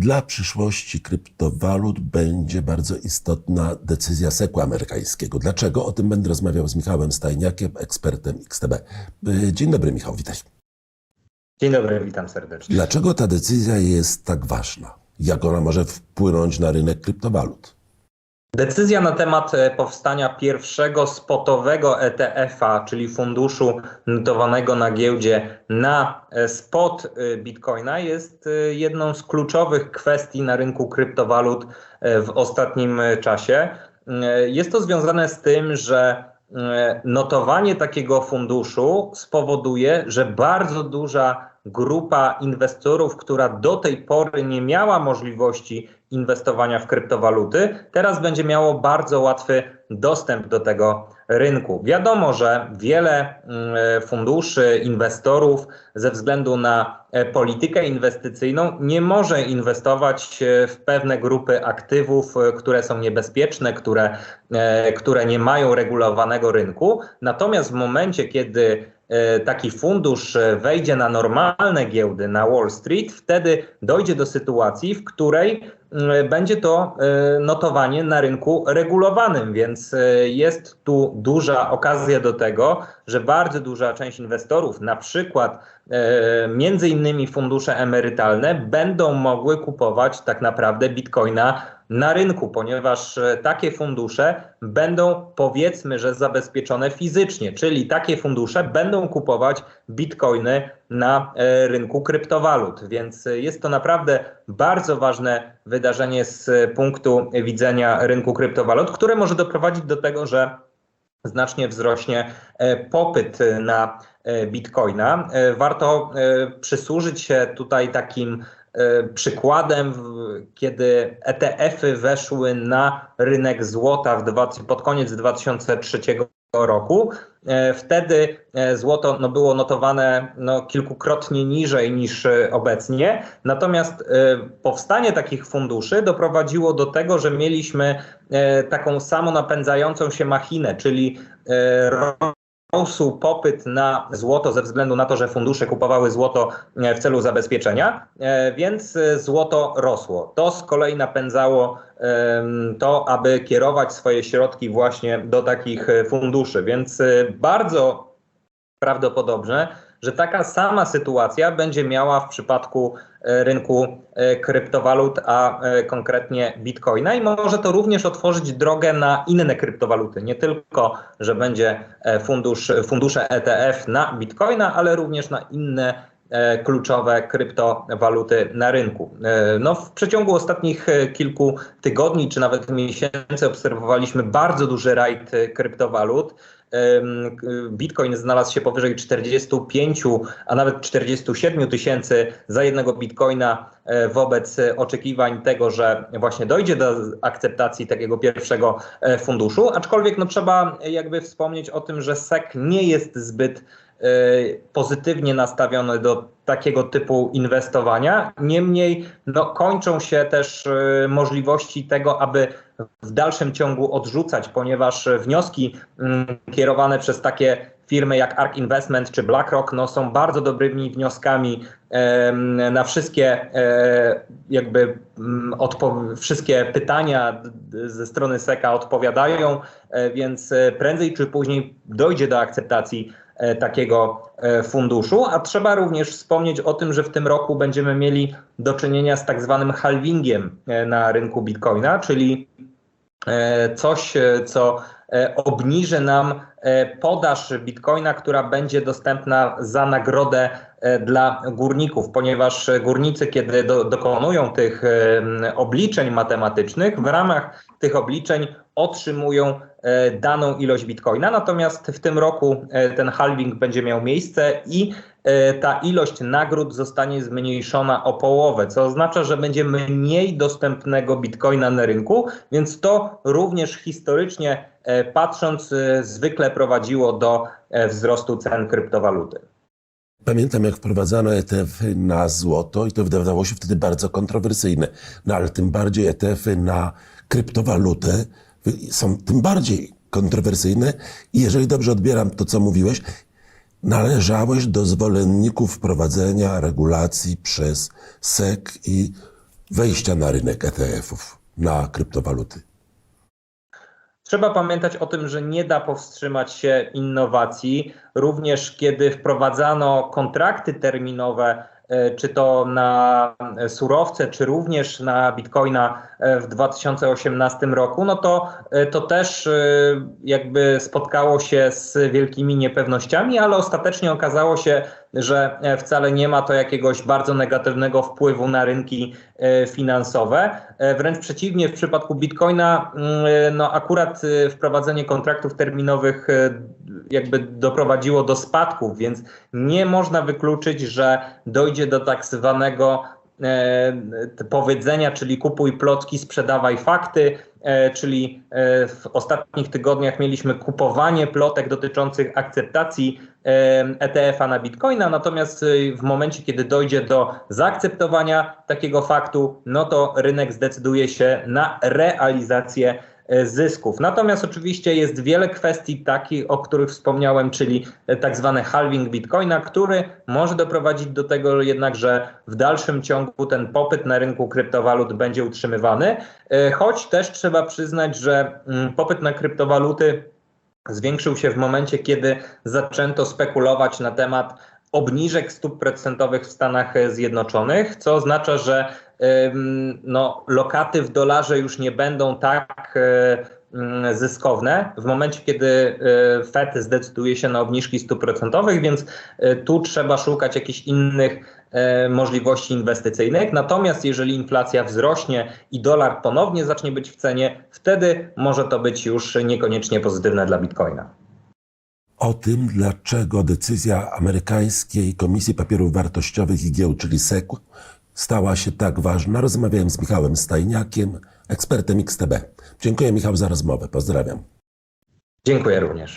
Dla przyszłości kryptowalut będzie bardzo istotna decyzja SEC amerykańskiego. Dlaczego? O tym będę rozmawiał z Michałem Stajniakiem, ekspertem XTB. Y, Dzień dobry, Michał, witaj. Dzień dobry, witam serdecznie. Dlaczego ta decyzja jest tak ważna? Jak ona może wpłynąć na rynek kryptowalut? Decyzja na temat e, powstania pierwszego spotowego ETF-a, czyli funduszu notowanego na giełdzie na e, spot e, Bitcoina, jest jedną z kluczowych kwestii na rynku kryptowalut w ostatnim czasie. Jest to związane z tym, że notowanie takiego funduszu spowoduje, że bardzo duża grupa inwestorów, która do tej pory nie miała możliwości inwestowania w kryptowaluty, teraz będzie miało bardzo łatwy dostęp do tego rynku. Wiadomo, że wiele mm, funduszy, inwestorów ze względu na e, politykę inwestycyjną nie może inwestować e, w pewne grupy aktywów, e, które są niebezpieczne, które, e, które nie mają regulowanego rynku. Natomiast w momencie, kiedy e, taki fundusz e, wejdzie na normalne giełdy na Wall Street, wtedy dojdzie do sytuacji, w której będzie to e, notowanie na rynku regulowanym, więc e, jest tu duża okazja do tego, że bardzo duża część inwestorów, na przykład między innymi fundusze emerytalne, będą mogły kupować tak naprawdę bitcoina na rynku, ponieważ takie fundusze będą powiedzmy, że zabezpieczone fizycznie, czyli takie fundusze będą kupować bitcoiny na e, rynku kryptowalut, więc jest to naprawdę bardzo ważne wydarzenie z punktu widzenia rynku kryptowalut, które może doprowadzić do tego, że znacznie wzrośnie e, popyt na e, bitcoina. Warto przysłużyć się tutaj takim przykładem, kiedy ETF-y weszły na rynek złota w dwa, pod koniec 2003 roku. E, Wtedy e, złoto no, było notowane no, kilkukrotnie niżej niż e, obecnie. Natomiast powstanie takich funduszy doprowadziło do tego, że mieliśmy taką samonapędzającą się machinę, czyli rósł popyt na złoto ze względu na to, że fundusze kupowały złoto e, w celu zabezpieczenia, e, więc e, złoto rosło. To z kolei napędzało to, aby kierować swoje środki właśnie do takich funduszy, więc bardzo prawdopodobne, że taka sama sytuacja będzie miała w przypadku e, rynku e, kryptowalut, a e, konkretnie bitcoina i może to również otworzyć drogę na inne kryptowaluty. Nie tylko, że będzie fundusz, fundusze ETF na bitcoina, ale również na inne kluczowe kryptowaluty na rynku. E, No, w przeciągu ostatnich e, kilku tygodni czy nawet miesięcy obserwowaliśmy bardzo duży rajd e, kryptowalut. Bitcoin znalazł się powyżej 45, a nawet 47 tysięcy za jednego bitcoina e, wobec e, oczekiwań tego, że właśnie dojdzie do akceptacji takiego pierwszego e, funduszu. Aczkolwiek no, trzeba jakby wspomnieć o tym, że SEC nie jest zbyt e, pozytywnie nastawiony do takiego typu inwestowania. Niemniej no, kończą się też e, możliwości tego, aby w dalszym ciągu odrzucać, ponieważ wnioski mm, kierowane przez takie firmy jak ARK Investment czy BlackRock no, są bardzo dobrymi wnioskami na wszystkie e, jakby mm, odpo- wszystkie pytania ze strony SECA odpowiadają, e, więc e, prędzej czy później dojdzie do akceptacji takiego e, funduszu, a trzeba również wspomnieć o tym, że w tym roku będziemy mieli do czynienia z tak zwanym halvingiem e, na rynku Bitcoina, czyli e, coś, e, co e, obniży nam e, podaż bitcoina, która będzie dostępna za nagrodę e, dla górników, ponieważ e, górnicy, kiedy do, dokonują tych obliczeń matematycznych, w ramach tych obliczeń otrzymują e, daną ilość bitcoina, natomiast w tym roku e, ten halving będzie miał miejsce i e, ta ilość nagród zostanie zmniejszona o połowę, co oznacza, że będzie mniej dostępnego bitcoina na rynku, więc to również historycznie patrząc zwykle prowadziło do wzrostu cen kryptowaluty. Pamiętam, jak wprowadzano ETF-y na złoto i to wydawało się wtedy bardzo kontrowersyjne. No ale tym bardziej ETF-y na kryptowalutę y, są tym bardziej kontrowersyjne i jeżeli dobrze odbieram to, co mówiłeś, należałeś do zwolenników wprowadzenia regulacji przez SEC i wejścia na rynek ETF-ów, na kryptowaluty? Trzeba pamiętać o tym, że nie da powstrzymać się innowacji. Również kiedy wprowadzano kontrakty terminowe, czy to na e, surowce, czy również na bitcoina e, w 2018 roku, no to e, to też e, jakby spotkało się z wielkimi niepewnościami, ale ostatecznie okazało się, że e, wcale nie ma to jakiegoś bardzo negatywnego wpływu na rynki e, finansowe. E, Wręcz przeciwnie, w przypadku Bitcoina, mm, no akurat e, wprowadzenie kontraktów terminowych e, jakby doprowadziło do spadków, więc nie można wykluczyć, że dojdzie do tak zwanego e, powiedzenia, czyli kupuj plotki, sprzedawaj fakty, e, czyli e, w ostatnich tygodniach mieliśmy kupowanie plotek dotyczących akceptacji ETF-a na Bitcoina, natomiast w momencie, kiedy dojdzie do zaakceptowania takiego faktu, no to rynek zdecyduje się na realizację zysków. Natomiast oczywiście jest wiele kwestii takich, o których wspomniałem, czyli e, tak zwany halving Bitcoina, który może doprowadzić do tego jednak, że w dalszym ciągu ten popyt na rynku kryptowalut będzie utrzymywany, e, choć też trzeba przyznać, że mm, popyt na kryptowaluty zwiększył się w momencie, kiedy zaczęto spekulować na temat obniżek stóp procentowych w Stanach Zjednoczonych, co oznacza, że no, lokaty w dolarze już nie będą tak y, mm, zyskowne w momencie, kiedy y, Fed zdecyduje się na obniżki stóp procentowych, więc y, tu trzeba szukać jakichś innych e, możliwości inwestycyjnych. Natomiast jeżeli inflacja wzrośnie i dolar ponownie zacznie być w cenie, wtedy może to być już niekoniecznie pozytywne dla Bitcoina. O tym, dlaczego decyzja amerykańskiej Komisji Papierów Wartościowych i Giełd, czyli SEC, stała się tak ważna, rozmawiałem z Michałem Stajniakiem, ekspertem XTB. Dziękuję Michał za rozmowę. Pozdrawiam. Dziękuję również.